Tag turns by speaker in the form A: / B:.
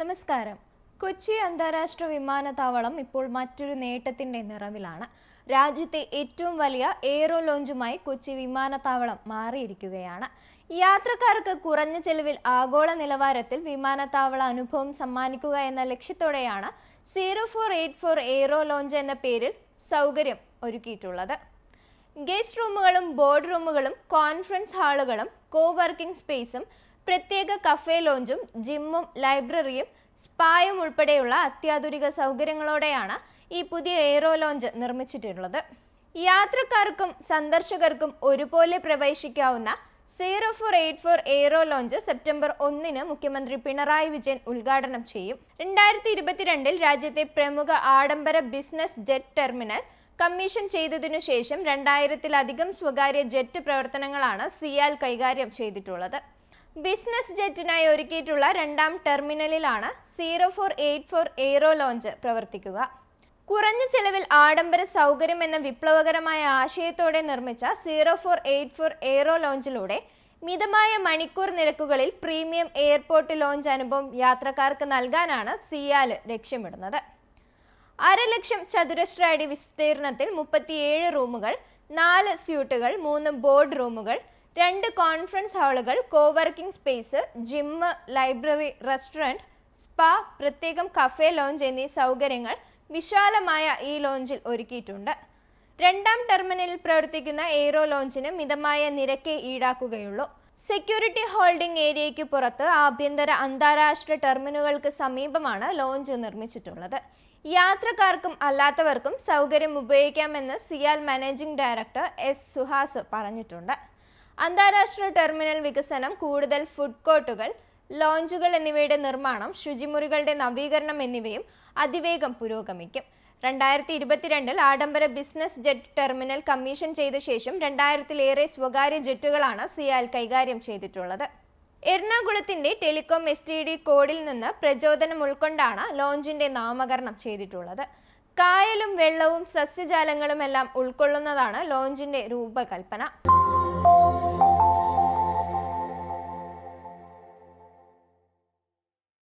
A: നമസ്കാരം. കൊച്ചി അന്താരാഷ്ട്ര വിമാനത്താവളം ഇപ്പോൾ മറ്റൊരു നേട്ടത്തിന്റെ നിറവിലാണ്. രാജ്യത്തെ ഏറ്റവും വലിയ എയ്റോ ലോഞ്ചുമായി കൊച്ചി വിമാനത്താവളം മാറിയിരിക്കുകയാണ്. യാത്രക്കാർക്ക് കുറഞ്ഞ ചെലവിൽ ആഗോള നിലവാരത്തിൽ വിമാനത്താവള അനുഭവം സമ്മാനിക്കുക എന്ന ലക്ഷ്യത്തോടെയാണ് zero four eight four aero lounge എന്ന പേരിൽ സൗകര്യം ഒരുക്കിയിട്ടുള്ളത്. ഗസ്റ്റ് റൂമുകളും ബോർഡ് റൂമുകളും കോൺഫറൻസ് ഹാളുകളും കോ വർക്കിംഗ് സ്പേസും പ്രത്യേക കഫേ ലോഞ്ചും ജിമ്മും ലൈബ്രറിയും സ്പായും ഉൾപ്പെടെയുള്ള അത്യാധുനിക സൗകര്യങ്ങളോടെയാണ് ഈ പുതിയ എയ്റോ ലോഞ്ച് നിർമ്മിച്ചിട്ടുള്ളത്. യാത്രക്കാർക്കും സന്ദർശകർക്കും ഒരുപോലെ പ്രവേശിക്കാവുന്ന zero four eight four aero lounge September ഒന്നിന് മുഖ്യമന്ത്രി പിണറായി വിജയൻ ഉദ്ഘാടനം ചെയ്യും. രണ്ടായിരത്തി ഇരുപത്തിരണ്ടിൽ രാജ്യത്തെ പ്രമുഖ ആഡംബര ബിസിനസ് ജെറ്റ് ടെർമിനൽ കമ്മീഷൻ ചെയ്തതിനു ശേഷം രണ്ടായിരത്തിലധികം സ്വകാര്യ ജെറ്റ് പ്രവർത്തനങ്ങളാണ് സിയാൽ കൈകാര്യം ചെയ്തിട്ടുള്ളത്. ബിസിനസ് ജെറ്റിനായി ഒരുക്കിയിട്ടുള്ള രണ്ടാം ടെർമിനലിലാണ് zero four eight four aero lounge പ്രവർത്തിക്കുക. കുറഞ്ഞ ചെലവിൽ ആഡംബര സൗകര്യം എന്ന വിപ്ലവകരമായ ആശയത്തോടെ നിർമ്മിച്ച zero four eight four aero ലോഞ്ചിലൂടെ മിതമായ മണിക്കൂർ നിരക്കുകളിൽ പ്രീമിയം എയർപോർട്ട് ലോഞ്ച് അനുഭവം യാത്രക്കാർക്ക് നൽകാനാണ് സിയാൽ ലക്ഷ്യമിടുന്നത്. അരലക്ഷം ചതുരശ്ര അടി വിസ്തീർണത്തിൽ മുപ്പത്തിയേഴ് റൂമുകൾ നാല് സ്യൂട്ടുകൾ മൂന്ന് ബോർഡ് റൂമുകൾ രണ്ട് conference ഹാളുകൾ coworking space gym library restaurant spa പ്രത്യേകം കഫേ ലോഞ്ച് എന്നീ സൗകര്യങ്ങൾ വിശാലമായ ഈ ലോഞ്ചിൽ ഒരുക്കിയിട്ടുണ്ട്. രണ്ടാം ടെർമിനലിൽ പ്രവർത്തിക്കുന്ന എയ്റോ ലോഞ്ചിന് മിതമായ നിരക്കേ ഈടാക്കുകയുള്ളൂ. സെക്യൂരിറ്റി ഹോൾഡിംഗ് ഏരിയയ്ക്ക് പുറത്ത് ആഭ്യന്തര അന്താരാഷ്ട്ര ടെർമിനലുകൾക്ക് സമീപമാണ് ലോഞ്ച് നിർമ്മിച്ചിട്ടുള്ളത്. യാത്രക്കാർക്കും അല്ലാത്തവർക്കും സൗകര്യം ഉപയോഗിക്കാമെന്ന് CIAL managing director S Suhas പറഞ്ഞിട്ടുണ്ട്. അന്താരാഷ്ട്ര ടെർമിനൽ വികസനം കൂടുതൽ ഫുഡ് കോർട്ടുകൾ ലോഞ്ചുകൾ എന്നിവയുടെ നിർമ്മാണം ശുചിമുറികളുടെ നവീകരണം എന്നിവയും അതിവേഗം പുരോഗമിക്കും. രണ്ടായിരത്തി ഇരുപത്തിരണ്ടിൽ ആഡംബര ബിസിനസ് ജെറ്റ് ടെർമിനൽ കമ്മീഷൻ ചെയ്ത ശേഷം രണ്ടായിരത്തിലേറെ സ്വകാര്യ ജെറ്റുകളാണ് സിയാൽ കൈകാര്യം ചെയ്തിട്ടുള്ളത്. എറണാകുളത്തിന്റെ ടെലികോം എസ് ടി ഡി കോഡിൽ നിന്ന് പ്രചോദനം ഉൾക്കൊണ്ടാണ് ലോഞ്ചിന്റെ നാമകരണം ചെയ്തിട്ടുള്ളത്. കായലും വെള്ളവും സസ്യജാലങ്ങളുമെല്ലാം ഉൾക്കൊള്ളുന്നതാണ് ലോഞ്ചിന്റെ രൂപകൽപ്പന.